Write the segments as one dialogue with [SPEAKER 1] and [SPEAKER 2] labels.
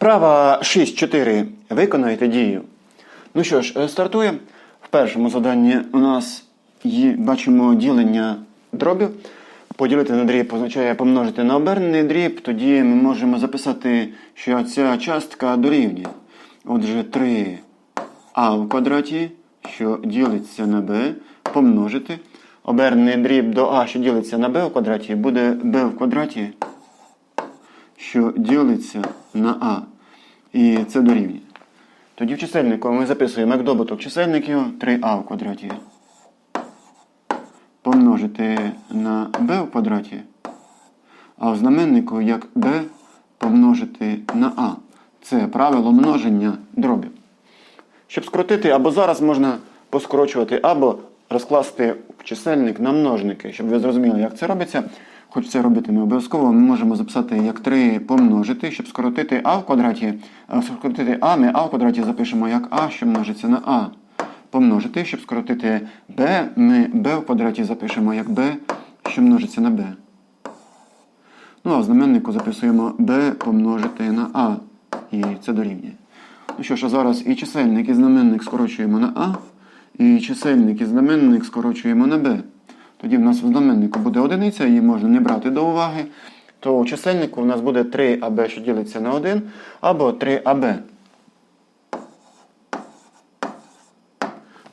[SPEAKER 1] Вправа 6.4. Виконайте дію. Ну що ж, е, стартуємо. В першому заданні у нас є, бачимо ділення дробів. Поділити на дріб означає помножити на обернений дріб. Тоді ми можемо записати, що ця частка дорівнює. Отже, 3а в квадраті, що ділиться на b, помножити. Обернений дріб до а, що ділиться на b в квадраті, буде b в квадраті що ділиться на А. І це дорівнює. Тоді в чисельнику ми записуємо як добуток чисельників 3а в квадраті. Помножити на b в квадраті. А в знаменнику як b помножити на А. Це правило множення дробів. Щоб скоротити, або зараз можна поскорочувати, або розкласти чисельник на множники, щоб ви зрозуміли, як це робиться. Хоч це робити не обов'язково, ми можемо записати як 3 помножити, щоб скоротити а в квадраті. Скоротити а, ми а в квадраті запишемо як а, що множиться на а. Помножити, щоб скоротити b, ми b в квадраті запишемо як b, що множиться на b. Ну а в знаменнику записуємо b помножити на а. І це дорівнює. Ну що ж, а зараз і чисельник, і знаменник скорочуємо на а, і чисельник і знаменник скорочуємо на b. Тоді в нас в знаменнику буде одиниця, її можна не брати до уваги. То у чисельнику в нас буде 3аб, що ділиться на 1, або 3аб.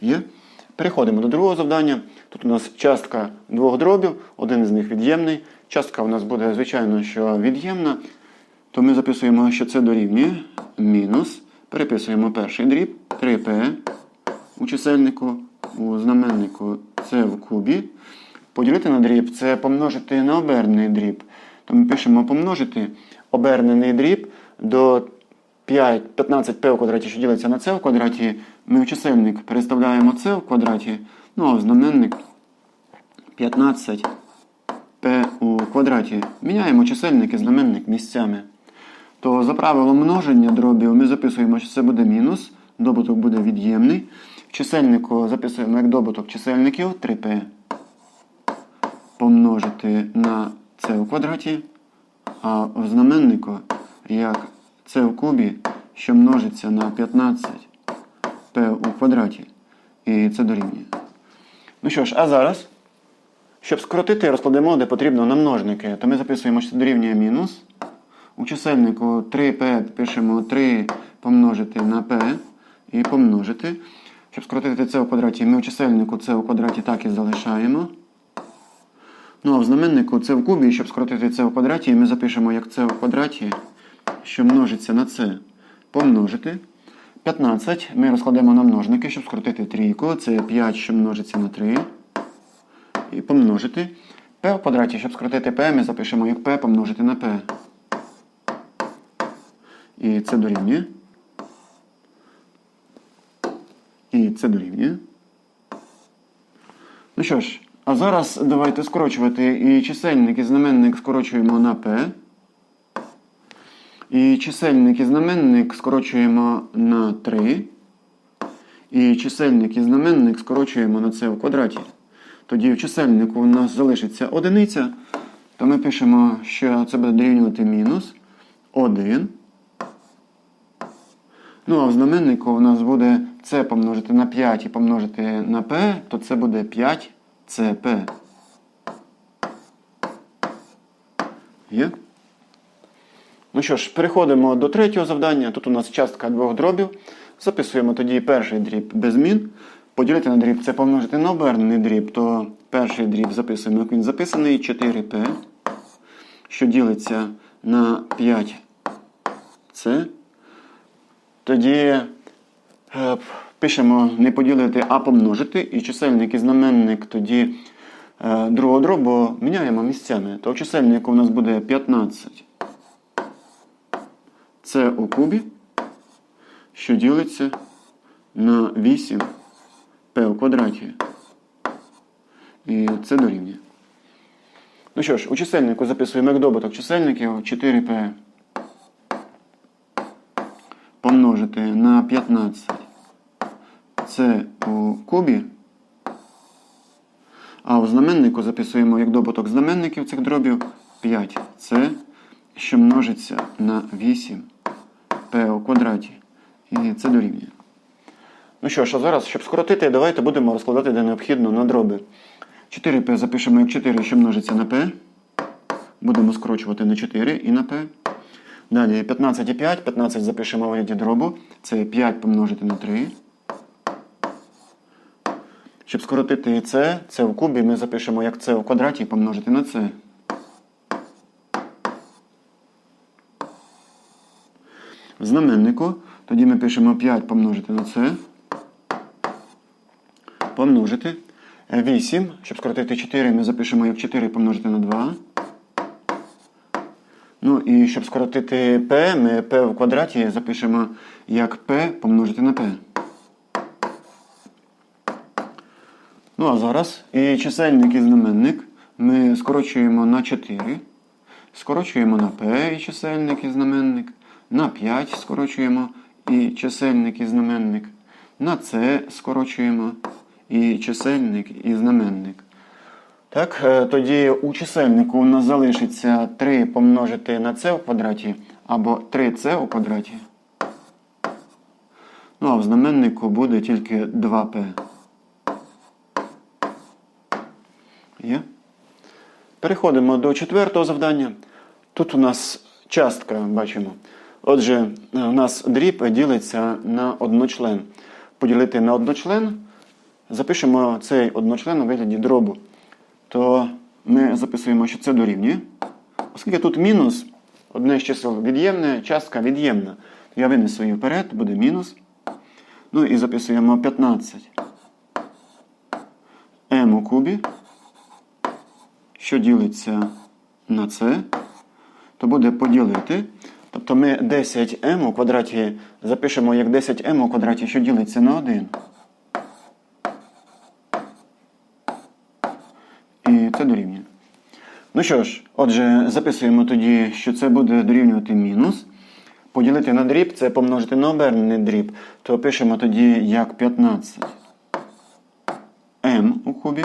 [SPEAKER 1] Є? Переходимо до другого завдання. Тут у нас частка двох дробів, один з них від'ємний. Частка у нас буде, звичайно, що від'ємна. То ми записуємо, що це дорівнює мінус. Переписуємо перший дріб 3p у чисельнику, у знаменнику це в кубі. Поділити на дріб це помножити на обернений дріб. То ми пишемо помножити обернений дріб до 5, 15p в квадраті, що ділиться на c в квадраті. Ми в чисельник переставляємо c в квадраті, ну а в знаменник 15p у квадраті. Міняємо чисельник і знаменник місцями. То за правилом множення дробів ми записуємо, що це буде мінус, добуток буде від'ємний. Чисельнику записуємо як добуток чисельників 3p помножити на c в квадраті, а в знаменнику як c в кубі, що множиться на 15p у квадраті. І це дорівнює. Ну що ж, а зараз, щоб скоротити, розкладемо, де потрібно на множники, то ми записуємо, що це дорівнює мінус. У чисельнику 3p пишемо 3 помножити на p і помножити. Щоб скоротити c в квадраті, ми у чисельнику c в квадраті так і залишаємо. Ну а в знаменнику це в кубі, щоб скоротити це в квадраті, ми запишемо як це в квадраті, що множиться на це. Помножити. 15 ми розкладемо на множники, щоб скоротити трійку. Це 5, що множиться на 3. І помножити. p в квадраті, щоб скоротити p, ми запишемо як p помножити на p. І це дорівнює. І це дорівнює. Ну що ж, а зараз давайте скорочувати і чисельник, і знаменник скорочуємо на p. І чисельник і знаменник скорочуємо на 3. І чисельник і знаменник скорочуємо на c в квадраті. Тоді в чисельнику у нас залишиться одиниця, то ми пишемо, що це буде дорівнювати мінус 1. Ну, а в знаменнику у нас буде c помножити на 5 і помножити на p, то це буде 5 CP. Є? Ну що ж, переходимо до третього завдання. Тут у нас частка двох дробів. Записуємо тоді перший дріб без змін. Поділити на дріб це помножити на обернений дріб, то перший дріб записуємо, як він записаний, 4p, що ділиться на 5c. Тоді е, пишемо не поділити, а помножити. І чисельник і знаменник тоді е, другого дробу міняємо місцями. То в чисельнику у нас буде 15. Це у кубі, що ділиться на 8 p у квадраті. І це дорівнює. Ну що ж, у чисельнику записуємо як добуток чисельників 4p помножити на 15 це у кубі. А у знаменнику записуємо як добуток знаменників цих дробів 5 це, що множиться на 8 p у квадраті. І це дорівнює. Ну що ж, а зараз, щоб скоротити, давайте будемо розкладати де необхідно на дроби. 4p запишемо як 4, що множиться на p. Будемо скорочувати на 4 і на p. Далі 15 і 5. 15 запишемо в вигляді дробу. Це 5 помножити на 3. Щоб скоротити це, це в кубі ми запишемо як це у квадраті і помножити на це. В знаменнику тоді ми пишемо 5 помножити на це. Помножити. 8. Щоб скоротити 4, ми запишемо як 4 помножити на 2. Ну і щоб скоротити p, ми p в квадраті запишемо як p помножити на p. Ну а зараз і чисельник і знаменник ми скорочуємо на 4. Скорочуємо на p і чисельник і знаменник. На 5 скорочуємо і чисельник і знаменник. На c скорочуємо і чисельник і знаменник. Так, е, тоді у чисельнику у нас залишиться 3 помножити на c у квадраті або 3c у квадраті. Ну а в знаменнику буде тільки 2p. Є? Переходимо до четвертого завдання. Тут у нас частка, бачимо. Отже, е, у нас дріб ділиться на одночлен. Поділити на одночлен, запишемо цей одночлен у вигляді дробу. То ми записуємо, що це дорівнює. Оскільки тут мінус, одне з чисел від'ємне, частка від'ємна. Я винесу її вперед, буде мінус. Ну і записуємо 15 m у кубі що ділиться на це, то буде поділити. Тобто ми 10m у квадраті запишемо як 10m у квадраті, що ділиться на 1. І це дорівнює. Ну що ж, отже, записуємо тоді, що це буде дорівнювати мінус. Поділити на дріб це помножити на обернений дріб. То пишемо тоді як 15 m у кубі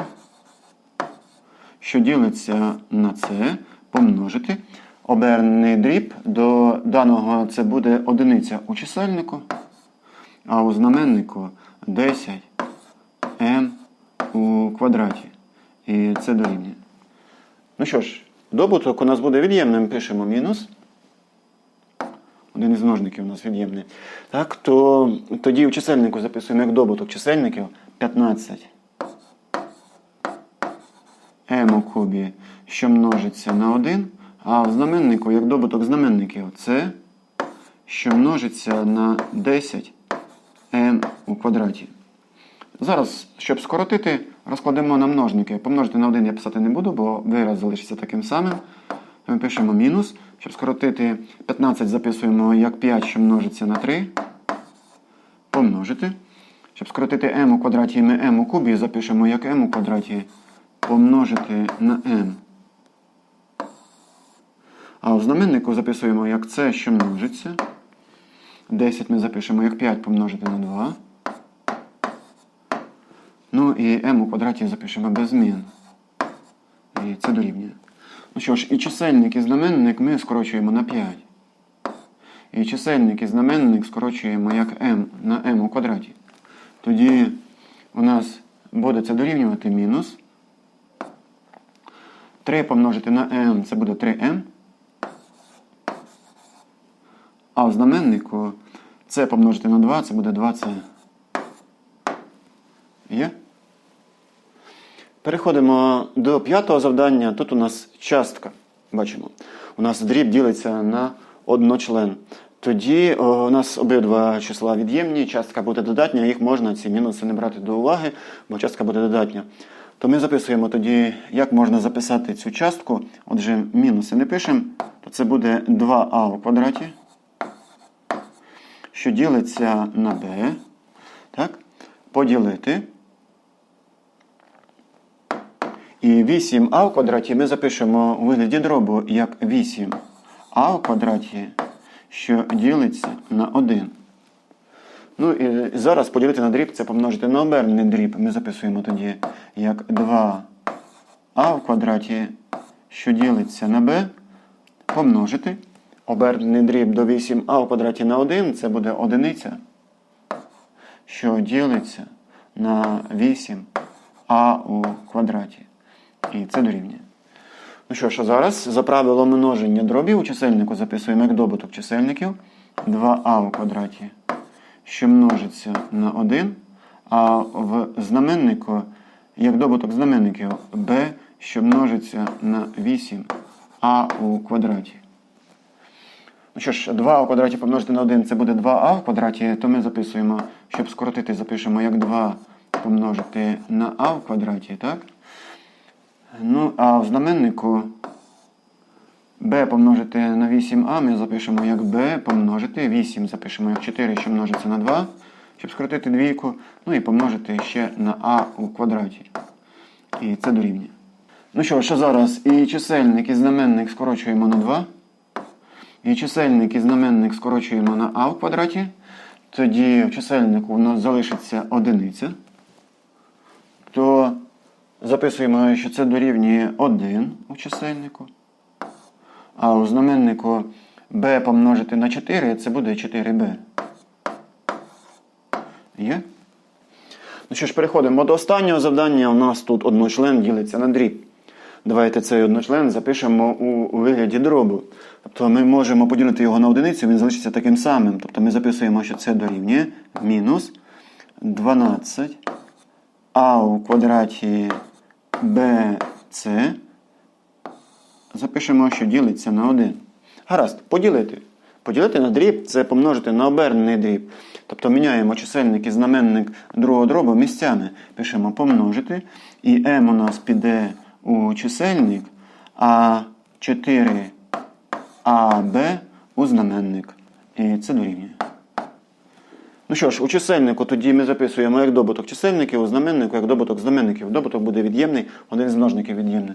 [SPEAKER 1] що ділиться на це, помножити. Обернений дріб до даного це буде одиниця у чисельнику, а у знаменнику 10 m у квадраті. І це дорівнює. Ну що ж, добуток у нас буде від'ємним, пишемо мінус. Один із множників у нас від'ємний. Так, то тоді у чисельнику записуємо як добуток чисельників 15 m у кубі, що множиться на 1, а в знаменнику, як добуток знаменників, це що множиться на 10 m у квадраті. Зараз, щоб скоротити, розкладемо на множники. Помножити на 1 я писати не буду, бо вираз залишиться таким самим. Ми пишемо мінус. Щоб скоротити 15, записуємо як 5, що множиться на 3. Помножити. Щоб скоротити m у квадраті, ми m у кубі запишемо як m у квадраті помножити на m. А в знаменнику записуємо як це, що множиться. 10 ми запишемо як 5 помножити на 2. Ну і m у квадраті запишемо без змін. І це дорівнює. Ну що ж, і чисельник і знаменник ми скорочуємо на 5. І чисельник і знаменник скорочуємо як m на m у квадраті. Тоді у нас буде це дорівнювати мінус. 3 помножити на m це буде 3m. А в знаменнику це помножити на 2 це буде 2c. Є? Переходимо до п'ятого завдання. Тут у нас частка. Бачимо. У нас дріб ділиться на одночлен. Тоді у нас обидва числа від'ємні, частка буде додатня, їх можна ці мінуси не брати до уваги, бо частка буде додатня. То ми записуємо тоді, як можна записати цю частку. Отже, мінуси не пишемо, то це буде 2а у квадраті, що ділиться на b. Так? Поділити. І 8а у квадраті ми запишемо у вигляді дробу як 8а у квадраті, що ділиться на 1. Ну і зараз поділити на дріб це помножити на обернений дріб. Ми записуємо тоді як 2а в квадраті, що ділиться на b, помножити. обернений дріб до 8а в квадраті на 1, це буде одиниця, що ділиться на 8а у квадраті. І це дорівнює. Ну що ж, а зараз за правилом множення дробів у чисельнику записуємо як добуток чисельників 2а у квадраті, що множиться на 1, а в знаменнику як добуток знаменників b, що множиться на 8а у квадраті. Ну що ж, 2 у квадраті помножити на 1 це буде 2а в квадраті, то ми записуємо, щоб скоротити, запишемо як 2 помножити на а в квадраті, так? Ну, а в знаменнику b помножити на 8а ми запишемо як b помножити 8, запишемо як 4, що множиться на 2, щоб скоротити двійку, ну і помножити ще на а у квадраті. І це дорівнює. Ну що, що зараз і чисельник, і знаменник скорочуємо на 2. І чисельник і знаменник скорочуємо на а в квадраті. Тоді в чисельнику у нас залишиться одиниця. То записуємо, що це дорівнює 1 у чисельнику. А у знаменнику b помножити на 4 це буде 4b. Є? Ну що ж, переходимо до останнього завдання. У нас тут одночлен ділиться на дріб. Давайте цей одночлен запишемо у вигляді дробу. Тобто ми можемо поділити його на одиницю, він залишиться таким самим. Тобто ми записуємо, що це дорівнює мінус 12 а у квадраті bc. Запишемо, що ділиться на 1. Гаразд, поділити. Поділити на дріб це помножити на обернений дріб. Тобто міняємо чисельник і знаменник другого дробу місцями. Пишемо помножити. І m у нас піде у чисельник, а 4аб у знаменник. І це дорівнює. Ну що ж, у чисельнику тоді ми записуємо як добуток чисельників, у знаменнику як добуток знаменників. Добуток буде від'ємний, один з множників від'ємний.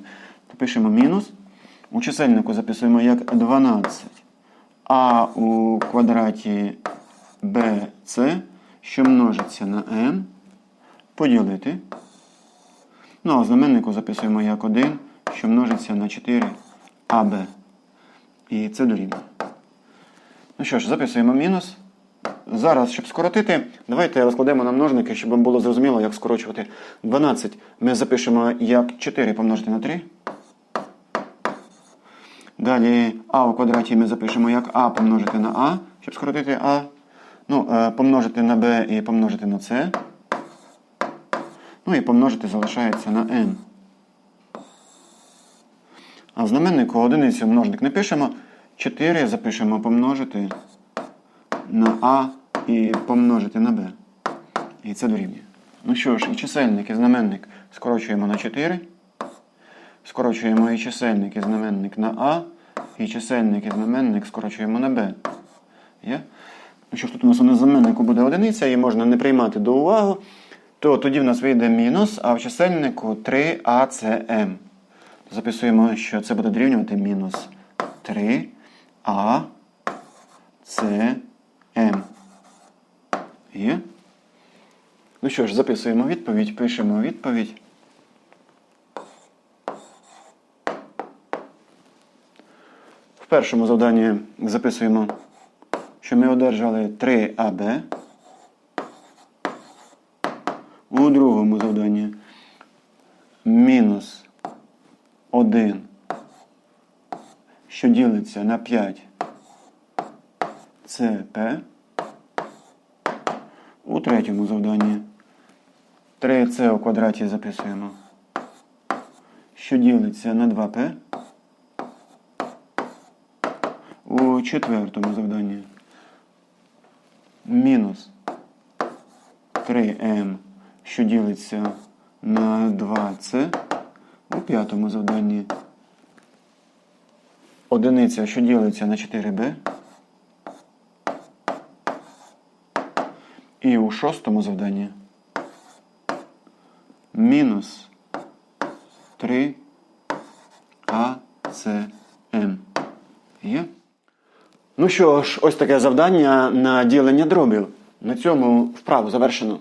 [SPEAKER 1] Пишемо мінус. У чисельнику записуємо як 12 а у квадраті bc, що множиться на n, поділити. Ну, а у знаменнику записуємо як 1, що множиться на 4аб. І це дорівнює. Ну що ж, записуємо мінус. Зараз, щоб скоротити, давайте розкладемо на множники, щоб вам було зрозуміло, як скорочувати. 12 ми запишемо як 4 помножити на 3. Далі а у квадраті ми запишемо як а помножити на а, щоб скоротити а. Ну, е, помножити на b і помножити на c. Ну і помножити залишається на n. А в знаменнику одиницю множник не пишемо. 4 запишемо помножити на а і помножити на b. І це дорівнює. Ну що ж, і чисельник, і знаменник скорочуємо на 4. Скорочуємо і чисельник, і знаменник на а, і чисельник, і знаменник скорочуємо на b. Є? Ну що ж тут у нас на знаменнику буде одиниця, її можна не приймати до уваги, то тоді в нас вийде мінус, а в чисельнику 3acm. Записуємо, що це буде дорівнювати мінус 3acm. Є? Ну що ж, записуємо відповідь, пишемо відповідь. В першому завданні записуємо, що ми одержали 3АБ. У другому завданні мінус 1, що ділиться на 5 ЦП. У третьому завданні 3С у квадраті записуємо, що ділиться на 2П. У четвертому завданні мінус 3m, що ділиться на 2c. У п'ятому завданні одиниця, що ділиться на 4b. І у шостому завданні мінус 3 АЦМ. Є? Ну що ж, ось таке завдання на ділення дробів. На цьому вправу завершено.